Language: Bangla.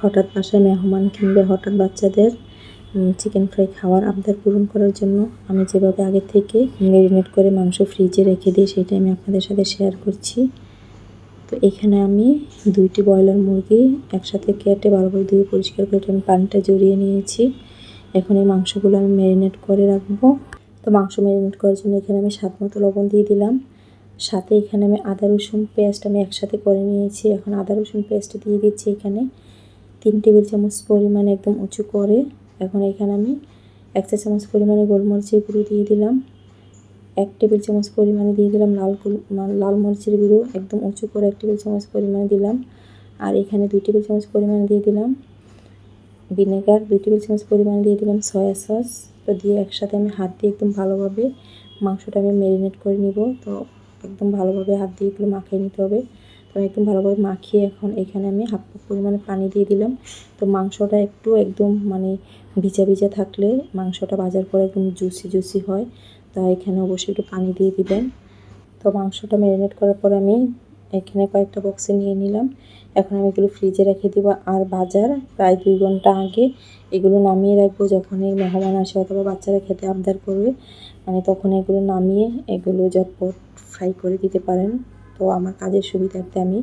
হঠাৎ বাসায় মেহমান কিংবা হঠাৎ বাচ্চাদের চিকেন ফ্রাই খাওয়ার আবদার পূরণ করার জন্য আমি যেভাবে আগে থেকে ম্যারিনেট করে মাংস ফ্রিজে রেখে দিই সেটা আমি আপনাদের সাথে শেয়ার করছি। তো এখানে আমি দুইটি ব্রয়লার মুরগি একসাথে কেটে ভালোভাবে ধুয়ে পরিষ্কার করে আমি পানিটা জড়িয়ে নিয়েছি। এখন এই মাংসগুলো আমি ম্যারিনেট করে রাখব। তো মাংস ম্যারিনেট করার জন্য এখানে আমি স্বাদ মতো লবণ দিয়ে দিলাম। সাথে এখানে আমি আদা রসুন পেস্ট আমি একসাথে করে নিয়েছি। এখন আদা রসুন পেস্ট দিয়ে দিচ্ছি এখানে। তিন টেবিল চামচ পরিমাণে একদম উঁচু করে এখন এখানে আমি এক চা চামচ পরিমাণে গোলমরিচের গুঁড়ো দিয়ে দিলাম। এক টেবিল চামচ পরিমাণে দিয়ে দিলাম লাল লাল মরিচের গুঁড়ো, একদম উঁচু করে এক টেবিল চামচ পরিমাণে দিলাম। আর এখানে দুই টেবিল চামচ পরিমাণে দিয়ে দিলাম ভিনেগার, দুই টেবিল চামচ পরিমাণে দিয়ে দিলাম সয়া সস। তো দিয়ে একসাথে আমি হাত দিয়ে একদম ভালোভাবে মাংসটা আমি ম্যারিনেট করে নিব। তো একদম ভালোভাবে হাত দিয়ে এগুলো মাখিয়ে নিতে হবে। তো একদম ভালোভাবে মাখিয়ে এখন এখানে আমি হাফ কাপ পরিমাণে পানি দিয়ে দিলাম। তো মাংসটা একটু একদম মানে ভিজা ভিজা থাকলে মাংসটা বাজার পরে একদম জুসি জুসি হয়। তা এখানে অবশ্যই একটু পানি দিয়ে দিবেন। তো মাংসটা ম্যারিনেট করার পর আমি এখানে কয়েকটা বক্সে নিয়ে নিলাম। এখন আমি এগুলো ফ্রিজে রেখে দিব। আর বাজার প্রায় দুই ঘণ্টা আগে এগুলো নামিয়ে রাখব যখনই মেহমান আসে অথবা বাচ্চারা খেতে আবদার করবে। মানে তখন এগুলো নামিয়ে এগুলো ঝটপট ফ্রাই করে দিতে পারেন। তো আমার কাজের সুবিধার্থে আমি